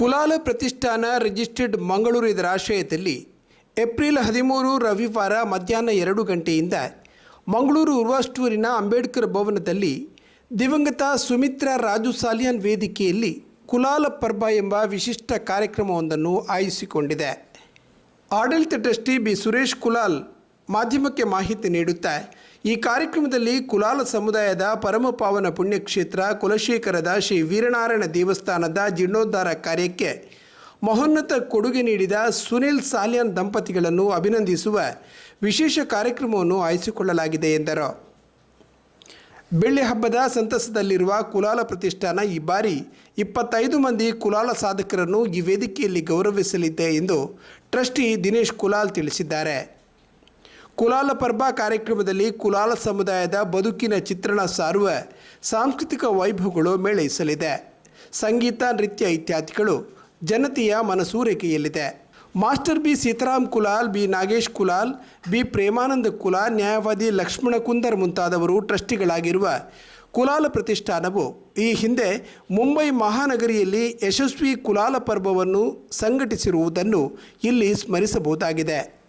ಕುಲಾಲ ಪ್ರತಿಷ್ಠಾನ ರಿಜಿಸ್ಟರ್ಡ್ ಮಂಗಳೂರು ಇದರ ಆಶ್ರಯದಲ್ಲಿ ಏಪ್ರಿಲ್ ಹದಿಮೂರು ರವಿವಾರ ಮಧ್ಯಾಹ್ನ ಎರಡು ಗಂಟೆಯಿಂದ ಮಂಗಳೂರು ಉರ್ವಾಸ್ಟೂರಿನ ಅಂಬೇಡ್ಕರ್ ಭವನದಲ್ಲಿ ದಿವಂಗತ ಸುಮಿತ್ರಾ ರಾಜು ಸಾಲಿಯನ್ ವೇದಿಕೆಯಲ್ಲಿ ಕುಲಾಲ ಪರ್ಬ ಎಂಬ ವಿಶಿಷ್ಟ ಕಾರ್ಯಕ್ರಮವೊಂದನ್ನು ಆಯೋಜಿಸಿಕೊಂಡಿದೆ. ಆಡಳಿತ ಟ್ರಸ್ಟಿ ಬಿ. ಸುರೇಶ್ ಕುಲಾಲ್ ಮಾಧ್ಯಮಕ್ಕೆ ಮಾಹಿತಿ ನೀಡುತ್ತಾ, ಈ ಕಾರ್ಯಕ್ರಮದಲ್ಲಿ ಕುಲಾಲ ಸಮುದಾಯದ ಪರಮಪಾವನ ಪುಣ್ಯಕ್ಷೇತ್ರ ಕುಲಶೇಖರದ ಶ್ರೀ ವೀರನಾರಾಯಣ ದೇವಸ್ಥಾನದ ಜೀರ್ಣೋದ್ಧಾರ ಕಾರ್ಯಕ್ಕೆ ಮಹೋನ್ನತ ಕೊಡುಗೆ ನೀಡಿದ ಸುನಿಲ್ ಸಾಲಿಯನ್ ದಂಪತಿಗಳನ್ನು ಅಭಿನಂದಿಸುವ ವಿಶೇಷ ಕಾರ್ಯಕ್ರಮವನ್ನು ಆಯಿಸಿಕೊಳ್ಳಲಾಗಿದೆ ಎಂದರು. ಬೆಳ್ಳಿ ಹಬ್ಬದ ಸಂತಸದಲ್ಲಿರುವ ಕುಲಾಲ ಪ್ರತಿಷ್ಠಾನ ಈ ಬಾರಿ ಇಪ್ಪತ್ತೈದು ಮಂದಿ ಕುಲಾಲ ಸಾಧಕರನ್ನು ಈ ವೇದಿಕೆಯಲ್ಲಿ ಗೌರವಿಸಲಿದೆ ಎಂದು ಟ್ರಸ್ಟಿ ದಿನೇಶ್ ಕುಲಾಲ್ ತಿಳಿಸಿದ್ದಾರೆ. ಕುಲಾಲ ಪರ್ಬ ಕಾರ್ಯಕ್ರಮದಲ್ಲಿ ಕುಲಾಲ ಸಮುದಾಯದ ಬದುಕಿನ ಚಿತ್ರಣ ಸಾರುವ ಸಾಂಸ್ಕೃತಿಕ ವೈಭವಗಳು ಮೇಳೈಸಲಿದೆ. ಸಂಗೀತ, ನೃತ್ಯ ಇತ್ಯಾದಿಗಳು ಜನತೆಯ ಮನಸೂರೆಕೆಯಲ್ಲಿದೆ master B Sitaram Kulal, B Nagesh Kulal, B Premananda Kulal, ನ್ಯಾಯವಾದಿ ಲಕ್ಷ್ಮಣ ಕುಂದರ್ ಮುಂತಾದವರು ಟ್ರಸ್ಟಿಗಳಾಗಿರುವ ಕುಲಾಲ ಪ್ರತಿಷ್ಠಾನವು ಈ ಹಿಂದೆ ಮುಂಬೈ ಮಹಾನಗರಿಯಲ್ಲಿ ಯಶಸ್ವಿ ಕುಲಾಲ ಪರ್ವವನ್ನು ಸಂಘಟಿಸಿರುವುದನ್ನು ಇಲ್ಲಿ ಸ್ಮರಿಸಬಹುದಾಗಿದೆ.